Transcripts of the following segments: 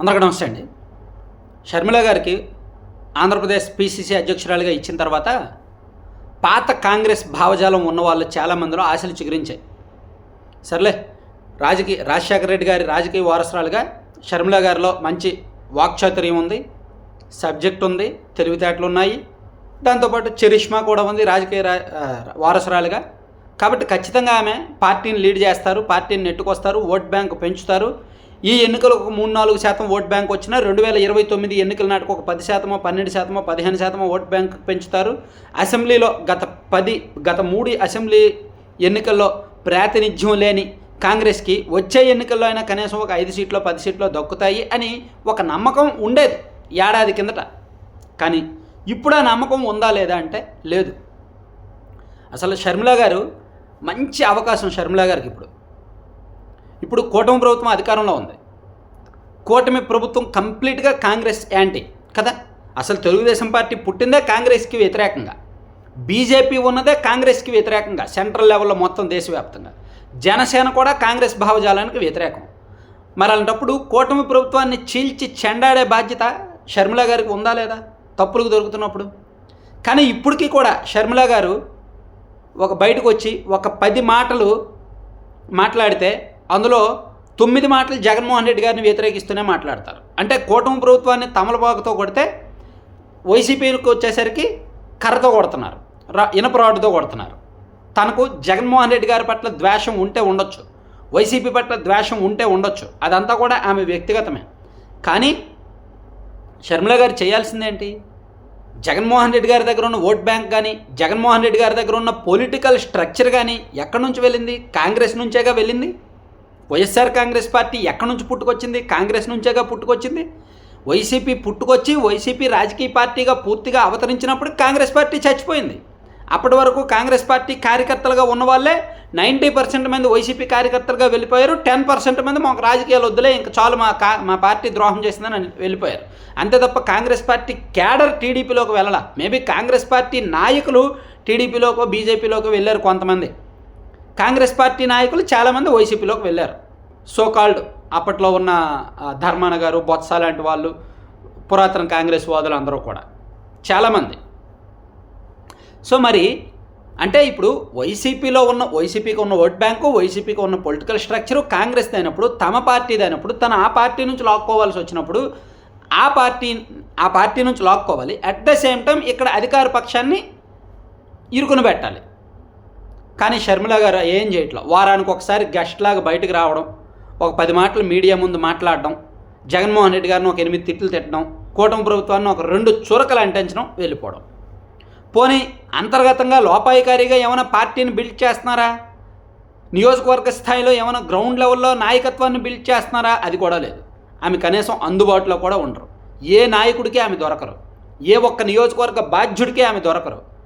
అందరికీ నమస్తే అండి. షర్మిల గారికి ఆంధ్రప్రదేశ్ పిసిసి అధ్యక్షురాలిగా ఇచ్చిన తర్వాత పాత కాంగ్రెస్ భావజాలం ఉన్న వాళ్ళు చాలామందిలో ఆశలు చిగురించాయి. సర్లే రాజకీయ రాజశేఖర రెడ్డి గారి రాజకీయ వారసురాలుగా షర్మిల గారిలో మంచి వాక్చాతుర్యం ఉంది సబ్జెక్ట్ ఉంది తెలివితేటలు ఉన్నాయి. దాంతోపాటు చరిష్మా కూడా ఉంది రాజకీయ రా వారసురాలుగా. కాబట్టి ఖచ్చితంగా ఆమె పార్టీని లీడ్ చేస్తారు పార్టీని నెట్టుకొస్తారు ఓట్ బ్యాంక్ పెంచుతారు ఈ ఎన్నికలకు ఒక మూడు నాలుగు శాతం ఓట్ బ్యాంక్ వచ్చినా రెండు వేల ఇరవై తొమ్మిది ఎన్నికల నాటికి ఒక పది శాతమో పన్నెండు శాతమో పదిహేను శాతమో ఓట్ బ్యాంక్ పెంచుతారు. అసెంబ్లీలో గత పది గత మూడు అసెంబ్లీ ఎన్నికల్లో ప్రాతినిధ్యం లేని కాంగ్రెస్కి వచ్చే ఎన్నికల్లో అయినా కనీసం ఒక ఐదు సీట్లో పది సీట్లో దక్కుతాయి అని ఒక నమ్మకం ఉండేది ఏడాది కిందట. కానీ ఇప్పుడు ఆ నమ్మకం ఉందా లేదా అంటే లేదు. అసలు షర్మిల గారు మంచి అవకాశం షర్మిల గారికి ఇప్పుడు. ఇప్పుడు కూటమి ప్రభుత్వం అధికారంలో ఉంది. కూటమి ప్రభుత్వం కంప్లీట్గా కాంగ్రెస్ యాంటీ కదా? అసలు తెలుగుదేశం పార్టీ పుట్టిందే కాంగ్రెస్కి వ్యతిరేకంగా. బీజేపీ ఉన్నదే కాంగ్రెస్కి వ్యతిరేకంగా. సెంట్రల్ లెవెల్లో మొత్తం దేశవ్యాప్తంగా. జనసేన కూడా కాంగ్రెస్ భావజాలానికి వ్యతిరేకం. మరి అలాంటప్పుడు కూటమి ప్రభుత్వాన్ని చీల్చి చెండాడే బాధ్యత షర్మిల గారికి ఉందా లేదా? తప్పులకు దొరుకుతున్నప్పుడు. కానీ ఇప్పటికీ కూడా షర్మిల గారు ఒక బయటకు వచ్చి ఒక పది మాటలు మాట్లాడితే అందులో తొమ్మిది మాటలు జగన్మోహన్ రెడ్డి గారిని వ్యతిరేకిస్తూనే మాట్లాడతారు. అంటే కూటమి ప్రభుత్వాన్ని తమలపాకుతో కొడితే వైసీపీకి వచ్చేసరికి కర్రతో కొడుతున్నారు. రా ఇనపరాడుతో కొడుతున్నారు. తనకు జగన్మోహన్ రెడ్డి గారి పట్ల ద్వేషం ఉంటే ఉండొచ్చు. వైసీపీ పట్ల ద్వేషం ఉంటే ఉండొచ్చు. అదంతా కూడా ఆమె వ్యక్తిగతమే. కానీ షర్మిల గారు చేయాల్సిందేంటి? జగన్మోహన్ రెడ్డి గారి దగ్గర ఉన్న ఓట్ బ్యాంక్ కానీ జగన్మోహన్ రెడ్డి గారి దగ్గర ఉన్న పొలిటికల్ స్ట్రక్చర్ కానీ ఎక్కడి నుంచి వెళ్ళింది? కాంగ్రెస్ నుంచేగా వెళ్ళింది? వైఎస్ఆర్ కాంగ్రెస్ పార్టీ ఎక్కడి నుంచి పుట్టుకొచ్చింది? కాంగ్రెస్ నుంచేగా పుట్టుకొచ్చింది? వైసీపీ పుట్టుకొచ్చి వైసీపీ రాజకీయ పార్టీగా పూర్తిగా అవతరించినప్పుడు కాంగ్రెస్ పార్టీ చచ్చిపోయింది. అప్పటి వరకు కాంగ్రెస్ పార్టీ కార్యకర్తలుగా ఉన్న వాళ్ళే నైంటీ పర్సెంట్ మంది వైసీపీ కార్యకర్తలుగా వెళ్ళిపోయారు. టెన్ పర్సెంట్ మంది మాకు రాజకీయాలు వద్దులే ఇంకా చాలు మా కా మా పార్టీ ద్రోహం చేసిందని వెళ్ళిపోయారు. అంతే తప్ప కాంగ్రెస్ పార్టీ క్యాడర్ టీడీపీలోకి వెళ్ళాల. మేబీ కాంగ్రెస్ పార్టీ నాయకులు టీడీపీలోకో బీజేపీలోకి వెళ్ళారు కొంతమంది. కాంగ్రెస్ పార్టీ నాయకులు చాలామంది వైసీపీలోకి వెళ్ళారు సో కాల్డ్ అప్పట్లో ఉన్న ధర్మాన గారు బొత్స లాంటి వాళ్ళు పురాతన కాంగ్రెస్ వాదులు అందరూ కూడా. చాలామంది. సో మరి అంటే ఇప్పుడు వైసీపీలో ఉన్న వైసీపీకి ఉన్న ఓట్ బ్యాంకు వైసీపీకి ఉన్న పొలిటికల్ స్ట్రక్చరు కాంగ్రెస్ అయినప్పుడు తమ పార్టీది అయినప్పుడు తను ఆ పార్టీ నుంచి లాక్కోవాల్సి వచ్చినప్పుడు ఆ పార్టీ ఆ పార్టీ నుంచి లాక్కోవాలి. అట్ ద సేమ్ టైం ఇక్కడ అధికార పక్షాన్ని ఇరుకుని పెట్టాలి. కానీ షర్మిల గారు ఏం చేయట్లా? వారానికి ఒకసారి గెస్ట్ లాగా బయటకు రావడం ఒక పది మాటలు మీడియా ముందు మాట్లాడడం జగన్మోహన్ రెడ్డి గారిని ఒక ఎనిమిది తిట్లు తిట్టడం కూటమి ప్రభుత్వాన్ని ఒక రెండు చురకలు అంటించడం వెళ్ళిపోవడం. పోనీ అంతర్గతంగా లోపాయికారిగా ఏమైనా పార్టీని బిల్డ్ చేస్తున్నారా? నియోజకవర్గ స్థాయిలో ఏమైనా గ్రౌండ్ లెవెల్లో నాయకత్వాన్ని బిల్డ్ చేస్తున్నారా? అది కూడా లేదు. ఆమె కనీసం అందుబాటులో కూడా ఉండరు. ఏ నాయకుడికి ఆమె దొరకరు. ఏ ఒక్క నియోజకవర్గ బాధ్యుడికి ఆమె దొరకరు.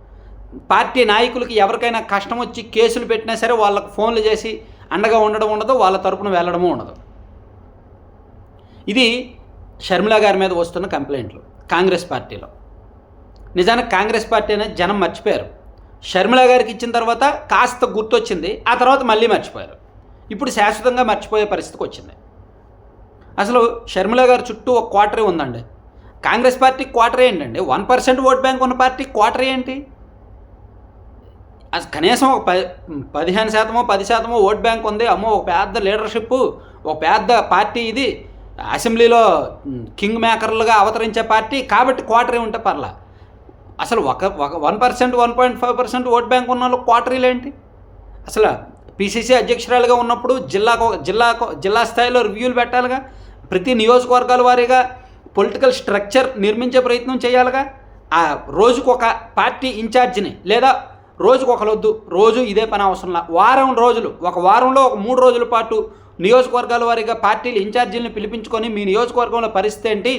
పార్టీ నాయకులకి ఎవరికైనా కష్టం వచ్చి కేసులు పెట్టినా సరే వాళ్ళకు ఫోన్లు చేసి అండగా ఉండడం ఉండదు వాళ్ళ తరపున వెళ్ళడము ఉండదు. ఇది షర్మిల గారి మీద వస్తున్న కంప్లైంట్లు కాంగ్రెస్ పార్టీలో. నిజానికి కాంగ్రెస్ పార్టీ అనేది జనం మర్చిపోయారు. షర్మిల గారికి ఇచ్చిన తర్వాత కాస్త గుర్తొచ్చింది ఆ తర్వాత మళ్ళీ మర్చిపోయారు. ఇప్పుడు శాశ్వతంగా మర్చిపోయే పరిస్థితికి వచ్చింది. అసలు షర్మిల గారి చుట్టూ ఒక క్వార్టరీ ఉందండి. కాంగ్రెస్ పార్టీ క్వార్టరీ ఏంటండి? వన్ పర్సెంట్ ఓట్ బ్యాంక్ ఉన్న పార్టీ క్వార్టరీ ఏంటి? కనీసం ఒక పది పదిహేను శాతమో పది శాతమో ఓట్ బ్యాంక్ ఉంది. అమ్మో ఒక పెద్ద లీడర్షిప్ ఒక పెద్ద పార్టీ ఇది. అసెంబ్లీలో కింగ్ మేకర్లుగా అవతరించే పార్టీ కాబట్టి క్వార్టరీ ఉంటే పర్లా. అసలు ఒక ఒక one percent one point five percent vote bank ఉన్న వాళ్ళు క్వార్టరీలు ఏంటి? అసలు పిసిసి అధ్యక్షురాలుగా ఉన్నప్పుడు జిల్లాకు జిల్లాకు జిల్లా స్థాయిలో రివ్యూలు పెట్టాలిగా? ప్రతి నియోజకవర్గాల వారీగా పొలిటికల్ స్ట్రక్చర్ నిర్మించే ప్రయత్నం చేయాలిగా? ఆ రోజుకు ఒక పార్టీ ఇన్ఛార్జిని లేదా రోజుకు ఒకలొద్దు రోజు ఇదే పని అవసరంలా. వారం రోజులు ఒక వారంలో ఒక మూడు రోజుల పాటు నియోజకవర్గాల వారీగా పార్టీలు ఇన్ఛార్జీలను పిలిపించుకొని మీ నియోజకవర్గంలో పరిస్థితి ఏంటి?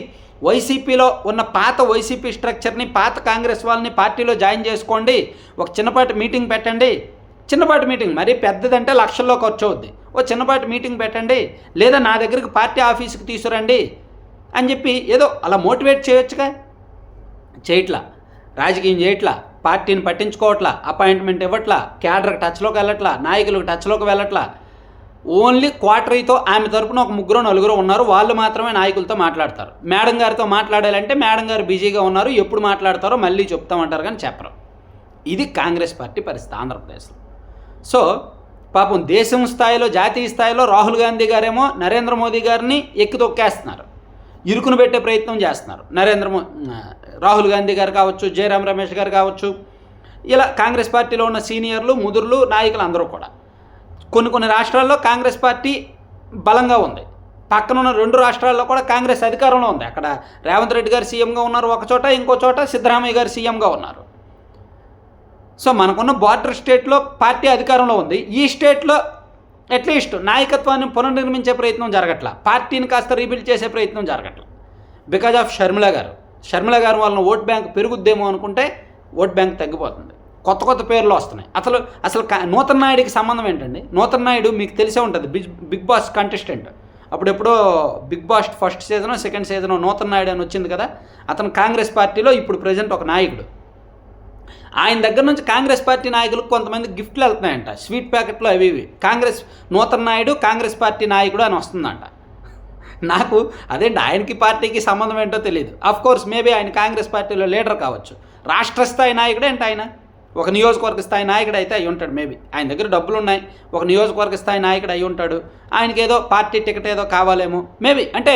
వైసీపీలో ఉన్న పాత వైసీపీ స్ట్రక్చర్ని పాత కాంగ్రెస్ వాళ్ళని పార్టీలో జాయిన్ చేసుకోండి. ఒక చిన్నపాటి మీటింగ్ పెట్టండి. చిన్నపాటి మీటింగ్ మరీ పెద్దదంటే లక్షల్లో ఖర్చు అవుద్ది ఓ చిన్నపాటి మీటింగ్ పెట్టండి. లేదా నా దగ్గరికి పార్టీ ఆఫీస్కి తీసుకురండి అని చెప్పి ఏదో అలా మోటివేట్ చేయొచ్చుగా? చేయట్లా. రాజకీయం చేయట్లా. పార్టీని పట్టించుకోవట్లా అపాయింట్మెంట్ ఇవ్వట్లా క్యాడర్కి టచ్లోకి వెళ్ళట్లా నాయకులకు టచ్లోకి వెళ్ళట్లా. ఓన్లీ క్వార్టరీతో ఆమె తరపున ఒక ముగ్గురు నలుగురు ఉన్నారు. వాళ్ళు మాత్రమే నాయకులతో మాట్లాడతారు. మేడం గారితో మాట్లాడాలంటే మేడం గారు బిజీగా ఉన్నారు. ఎప్పుడు మాట్లాడతారో మళ్ళీ చెప్తామంటారు కానీ చెప్పరు. ఇది కాంగ్రెస్ పార్టీ పరిస్థితి ఆంధ్రప్రదేశ్లో. సో పాపం దేశం స్థాయిలో జాతీయ స్థాయిలో రాహుల్ గాంధీ గారేమో నరేంద్ర మోదీ గారిని ఎక్కి తొక్కేస్తున్నారు. ఇరుకును పెట్టే ప్రయత్నం చేస్తున్నారు. నరేంద్ర మో రాహుల్ గాంధీ గారు కావచ్చు జయరాం రమేష్ గారు కావచ్చు ఇలా కాంగ్రెస్ పార్టీలో ఉన్న సీనియర్లు ముదురులు నాయకులు అందరూ కూడా. కొన్ని కొన్ని రాష్ట్రాల్లో కాంగ్రెస్ పార్టీ బలంగా ఉంది. పక్కన ఉన్న రెండు రాష్ట్రాల్లో కూడా కాంగ్రెస్ అధికారంలో ఉంది. అక్కడ రేవంత్ రెడ్డి గారు సీఎంగా ఉన్నారు ఒక చోట ఇంకో చోట సిద్ధరామయ్య గారు సీఎంగా ఉన్నారు. సో మనకున్న బార్డర్ స్టేట్లో పార్టీ అధికారంలో ఉంది. ఈ స్టేట్లో అట్లీస్ట్ నాయకత్వాన్ని పునర్నిర్మించే ప్రయత్నం జరగట్ల. పార్టీని కాస్త రీబిల్డ్ చేసే ప్రయత్నం జరగట్ల. బికాజ్ ఆఫ్ షర్మిల గారు. షర్మిల గారు వలన ఓట్ బ్యాంక్ పెరుగుద్దేమో అనుకుంటే ఓట్ బ్యాంక్ తగ్గిపోతుంది. కొత్త కొత్త పేర్లు వస్తున్నాయి. అసలు అసలు నూతన్ నాయుడికి సంబంధం ఏంటండి? నూతన్ నాయుడు మీకు తెలిసే ఉంటుంది. Big big boss contestant. అప్పుడెప్పుడో బిగ్ బాస్ ఫస్ట్ సీజనో సెకండ్ సీజనో నూతన్ నాయుడు అని వచ్చింది కదా? అతను కాంగ్రెస్ పార్టీలో ఇప్పుడు ప్రజెంట్ ఒక నాయకుడు. ఆయన దగ్గర నుంచి కాంగ్రెస్ పార్టీ నాయకులకు కొంతమంది గిఫ్ట్లు వెళ్తున్నాయంట. స్వీట్ ప్యాకెట్లు అవి ఇవి. కాంగ్రెస్ నూతన నాయుడు కాంగ్రెస్ పార్టీ నాయకుడు అని వస్తుందంట. నాకు అదేంటి ఆయనకి పార్టీకి సంబంధం ఏంటో తెలియదు అఫ్ కోర్స్ మేబీ ఆయన కాంగ్రెస్ పార్టీలో లీడర్ కావచ్చు. రాష్ట్ర స్థాయి నాయకుడు ఏంటి ఆయన? ఒక నియోజకవర్గ స్థాయి నాయకుడు అయితే అయి ఉంటాడు మేబీ ఆయన దగ్గర డబ్బులు ఉన్నాయి. ఒక నియోజకవర్గ స్థాయి నాయకుడు అయి ఉంటాడు. ఆయనకి ఏదో పార్టీ టికెట్ ఏదో కావాలేమో మేబీ అంటే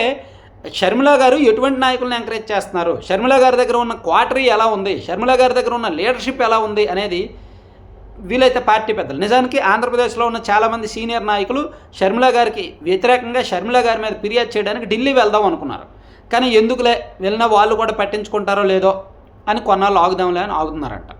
షర్మిల గారు ఎటువంటి నాయకులను ఎంకరేజ్ చేస్తున్నారు? షర్మిల గారి దగ్గర ఉన్న క్వార్టరీ ఎలా ఉంది? షర్మిల గారి దగ్గర ఉన్న లీడర్షిప్ ఎలా ఉంది అనేది వీలైతే పార్టీ పెద్దలు. నిజానికి ఆంధ్రప్రదేశ్లో ఉన్న చాలామంది సీనియర్ నాయకులు షర్మిల గారికి వ్యతిరేకంగా షర్మిల గారి మీద ఫిర్యాదు చేయడానికి ఢిల్లీ వెళ్దాం అనుకున్నారు. కానీ ఎందుకులే వెళ్ళిన వాళ్ళు కూడా పట్టించుకుంటారో లేదో అని కొన్నాళ్ళు ఆగుదాంలే అని ఆగుతున్నారంట.